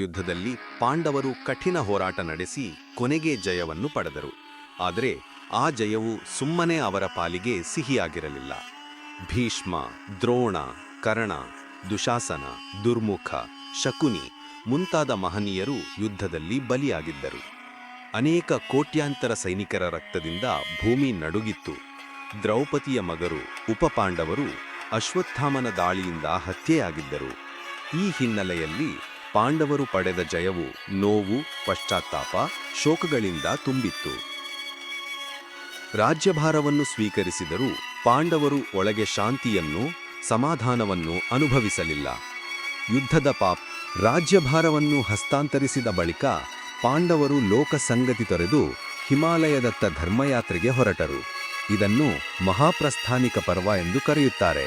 ಯುದ್ಧದಲ್ಲಿ ಪಾಂಡವರು ಕಠಿಣ ಹೋರಾಟ ನಡೆಸಿ ಕೊನೆಗೆ ಜಯವನ್ನು ಪಡೆದರು. ಆದರೆ ಆ ಜಯವು ಸುಮ್ಮನೆ ಅವರ ಪಾಲಿಗೆ ಸಿಹಿಯಾಗಿರಲಿಲ್ಲ. ಭೀಷ್ಮ, ದ್ರೋಣ, ಕರ್ಣ, ದುಶಾಸನ, ದುರ್ಮುಖ, ಶಕುನಿ ಮುಂತಾದ ಮಹನೀಯರು ಯುದ್ಧದಲ್ಲಿ ಬಲಿಯಾಗಿದ್ದರು. ಅನೇಕ ಕೋಟ್ಯಾಂತರ ಸೈನಿಕರ ರಕ್ತದಿಂದ ಭೂಮಿ ನಡುಗಿತ್ತು. ದ್ರೌಪದಿಯ ಮಗರು ಉಪಪಾಂಡವರು ಅಶ್ವತ್ಥಾಮನ ದಾಳಿಯಿಂದ ಹತ್ಯೆಯಾಗಿದ್ದರು. ಈ ಹಿನ್ನೆಲೆಯಲ್ಲಿ ಪಾಂಡವರು ಪಡೆದ ಜಯವು ನೋವು, ಪಶ್ಚಾತ್ತಾಪ, ಶೋಕಗಳಿಂದ ತುಂಬಿತ್ತು. ರಾಜ್ಯಭಾರವನ್ನು ಸ್ವೀಕರಿಸಿದರೂ ಪಾಂಡವರು ಒಳಗೆ ಶಾಂತಿಯನ್ನು ಸಮಾಧಾನವನ್ನು ಅನುಭವಿಸಲಿಲ್ಲ. ಯುದ್ಧದ ಪಾಪ್ ರಾಜ್ಯಭಾರವನ್ನು ಹಸ್ತಾಂತರಿಸಿದ ಬಳಿಕ ಪಾಂಡವರು ಲೋಕಸಂಗತಿ ತೊರೆದು ಹಿಮಾಲಯದತ್ತ ಧರ್ಮಯಾತ್ರೆಗೆ ಹೊರಟರು. ಇದನ್ನು ಮಹಾಪ್ರಸ್ಥಾನಿಕ ಪರ್ವ ಎಂದು ಕರೆಯುತ್ತಾರೆ.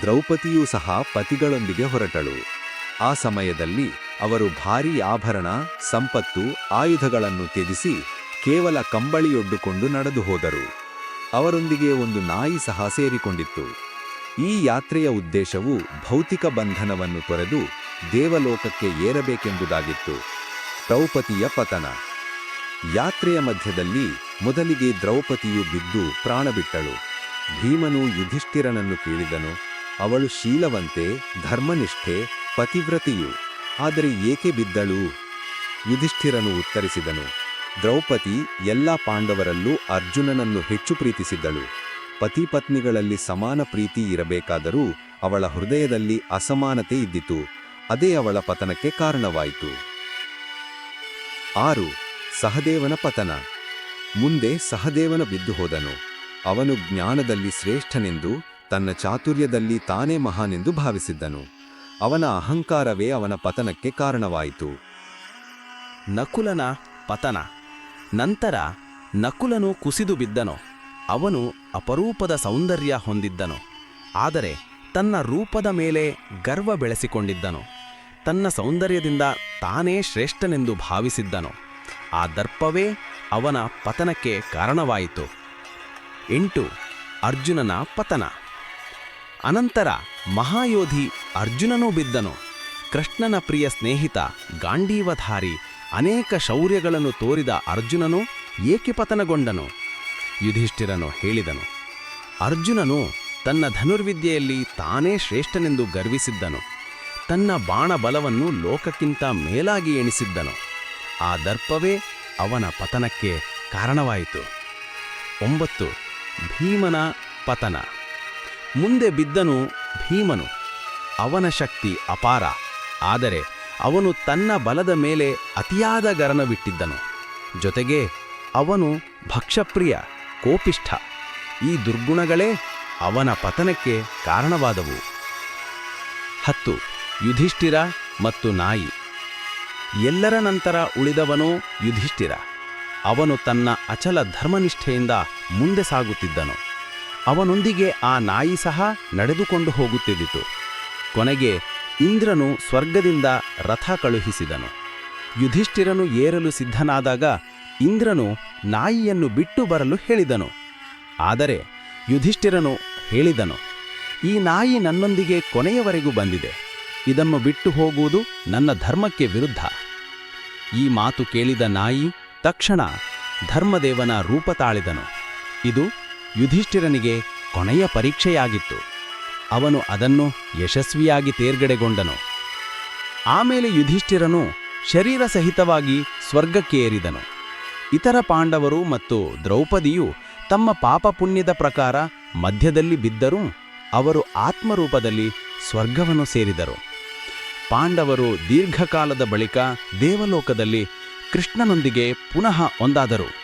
ದ್ರೌಪದಿಯೂ ಸಹ ಪತಿಗಳೊಂದಿಗೆ ಹೊರಟಳು. ಆ ಸಮಯದಲ್ಲಿ ಅವರು ಭಾರೀ ಆಭರಣ, ಸಂಪತ್ತು, ಆಯುಧಗಳನ್ನು ತ್ಯಜಿಸಿ ಕೇವಲ ಕಂಬಳಿಯೊಡ್ಡುಕೊಂಡು ನಡೆದು ಹೋದರು. ಅವರೊಂದಿಗೆ ಒಂದು ನಾಯಿ ಸಹ ಸೇರಿಕೊಂಡಿತ್ತು. ಈ ಯಾತ್ರೆಯ ಉದ್ದೇಶವು ಭೌತಿಕ ಬಂಧನವನ್ನು ತೊರೆದು ದೇವಲೋಕಕ್ಕೆ ಏರಬೇಕೆಂಬುದಾಗಿತ್ತು. ದ್ರೌಪದಿಯ ಪತನ. ಯಾತ್ರೆಯ ಮಧ್ಯದಲ್ಲಿ ಮೊದಲಿಗೆ ದ್ರೌಪದಿಯು ಬಿದ್ದು ಪ್ರಾಣಬಿಟ್ಟಳು. ಭೀಮನು ಯುಧಿಷ್ಠಿರನನ್ನು ಕೇಳಿದನು. ಅವಳು ಶೀಲವಂತೆ, ಧರ್ಮನಿಷ್ಠೆ, ಪತಿವ್ರತಿಯು ಆದರೆ ಏಕೆ ಬಿದ್ದಳು? ಯುಧಿಷ್ಠಿರನು ಉತ್ತರಿಸಿದನು, ದ್ರೌಪದಿ ಎಲ್ಲ ಪಾಂಡವರಲ್ಲೂ ಅರ್ಜುನನನ್ನು ಹೆಚ್ಚು ಪ್ರೀತಿಸಿದ್ದಳು. ಪತಿಪತ್ನಿಗಳಲ್ಲಿ ಸಮಾನ ಪ್ರೀತಿ ಇರಬೇಕಾದರೂ ಅವಳ ಹೃದಯದಲ್ಲಿ ಅಸಮಾನತೆ ಇದ್ದಿತು, ಅದೇ ಅವಳ ಪತನಕ್ಕೆ ಕಾರಣವಾಯಿತು. ಆರು, ಸಹದೇವನ ಪತನ. ಮುಂದೆ ಸಹದೇವನ ಬಿದ್ದು ಹೋದನು ಅವನು ಜ್ಞಾನದಲ್ಲಿ ಶ್ರೇಷ್ಠನೆಂದು ತನ್ನ ಚಾತುರ್ಯದಲ್ಲಿ ತಾನೇ ಮಹಾನೆಂದು ಭಾವಿಸಿದ್ದನು. ಅವನ ಅಹಂಕಾರವೇ ಅವನ ಪತನಕ್ಕೆ ಕಾರಣವಾಯಿತು. ನಕುಲನ ಪತನ. ನಂತರ ನಕುಲನು ಕುಸಿದು ಬಿದ್ದನು. ಅವನು ಅಪರೂಪದ ಸೌಂದರ್ಯ ಹೊಂದಿದ್ದನು. ಆದರೆ ತನ್ನ ರೂಪದ ಮೇಲೆ ಗರ್ವ ಬೆಳೆಸಿಕೊಂಡಿದ್ದನು. ತನ್ನ ಸೌಂದರ್ಯದಿಂದ ತಾನೇ ಶ್ರೇಷ್ಠನೆಂದು ಭಾವಿಸಿದ್ದನು. ಆ ದರ್ಪವೇ ಅವನ ಪತನಕ್ಕೆ ಕಾರಣವಾಯಿತು. ಎಂಟು, ಅರ್ಜುನನ ಪತನ. ಅನಂತರ ಮಹಾಯೋಧಿ ಅರ್ಜುನನೂ ಬಿದ್ದನು. ಕೃಷ್ಣನ ಪ್ರಿಯ ಸ್ನೇಹಿತ, ಗಾಂಡೀವಧಾರಿ, ಅನೇಕ ಶೌರ್ಯಗಳನ್ನು ತೋರಿದ ಅರ್ಜುನನು ಏಕೆ ಪತನಗೊಂಡನು? ಯುಧಿಷ್ಠಿರನು ಹೇಳಿದನು, ಅರ್ಜುನನು ತನ್ನ ಧನುರ್ವಿದ್ಯೆಯಲ್ಲಿ ತಾನೇ ಶ್ರೇಷ್ಠನೆಂದು ಗರ್ವಿಸಿದ್ದನು. ತನ್ನ ಬಾಣಬಲವನ್ನು ಲೋಕಕ್ಕಿಂತ ಮೇಲಾಗಿ ಎಣಿಸಿದ್ದನು. ಆ ದರ್ಪವೇ ಅವನ ಪತನಕ್ಕೆ ಕಾರಣವಾಯಿತು. ಒಂಬತ್ತು, ಭೀಮನ ಪತನ. ಮುಂದೆ ಬಿದ್ದನು ಭೀಮನು. ಅವನ ಶಕ್ತಿ ಅಪಾರ. ಆದರೆ ಅವನು ತನ್ನ ಬಲದ ಮೇಲೆ ಅತಿಯಾದ ಗರನವಿಟ್ಟಿದ್ದನು ಜೊತೆಗೆ ಅವನು ಭಕ್ಷಪ್ರಿಯ ಕೋಪಿಷ್ಠ. ಈ ದುರ್ಗುಣಗಳೇ ಅವನ ಪತನಕ್ಕೆ ಕಾರಣವಾದವು. ಹತ್ತು, ಯುಧಿಷ್ಠಿರ ಮತ್ತು ನಾಯಿ. ಎಲ್ಲರ ನಂತರ ಉಳಿದವನು ಯುಧಿಷ್ಠಿರ. ಅವನು ತನ್ನ ಅಚಲ ಧರ್ಮನಿಷ್ಠೆಯಿಂದ ಮುಂದೆ ಸಾಗುತ್ತಿದ್ದನು. ಅವನೊಂದಿಗೆ ಆ ನಾಯಿ ಸಹ ನಡೆದುಕೊಂಡು ಹೋಗುತ್ತಿದ್ದಿತು. ಕೊನೆಗೆ ಇಂದ್ರನು ಸ್ವರ್ಗದಿಂದ ರಥ ಕಳುಹಿಸಿದನು. ಯುಧಿಷ್ಠಿರನು ಏರಲು ಸಿದ್ಧನಾದಾಗ ಇಂದ್ರನು ನಾಯಿಯನ್ನು ಬಿಟ್ಟು ಬರಲು ಹೇಳಿದನು. ಆದರೆ ಯುಧಿಷ್ಠಿರನು ಹೇಳಿದನು, ಈ ನಾಯಿ ನನ್ನೊಂದಿಗೆ ಕೊನೆಯವರೆಗೂ ಬಂದಿದೆ. ಇದನ್ನು ಬಿಟ್ಟು ಹೋಗುವುದು ನನ್ನ ಧರ್ಮಕ್ಕೆ ವಿರುದ್ಧ. ಈ ಮಾತು ಕೇಳಿದ ನಾಯಿ ತಕ್ಷಣ ಧರ್ಮದೇವನ ರೂಪ ತಾಳಿದನು. ಇದು ಯುಧಿಷ್ಠಿರನಿಗೆ ಕೊನೆಯ ಪರೀಕ್ಷೆಯಾಗಿತ್ತು. ಅವನು ಅದನ್ನು ಯಶಸ್ವಿಯಾಗಿ ತೇರ್ಗಡೆಗೊಂಡನು. ಆಮೇಲೆ ಯುಧಿಷ್ಠಿರನು ಶರೀರ ಸಹಿತವಾಗಿ ಸ್ವರ್ಗಕ್ಕೇರಿದನು ಇತರ ಪಾಂಡವರು ಮತ್ತು ದ್ರೌಪದಿಯು ತಮ್ಮ ಪಾಪ ಪುಣ್ಯದ ಪ್ರಕಾರ ಮಧ್ಯದಲ್ಲಿ ಬಿದ್ದರೂ ಅವರು ಆತ್ಮರೂಪದಲ್ಲಿ ಸ್ವರ್ಗವನ್ನು ಸೇರಿದರು. ಪಾಂಡವರು ದೀರ್ಘಕಾಲದ ಬಳಿಕ ದೇವಲೋಕದಲ್ಲಿ ಕೃಷ್ಣನೊಂದಿಗೆ ಪುನಃ ಒಂದಾದರು.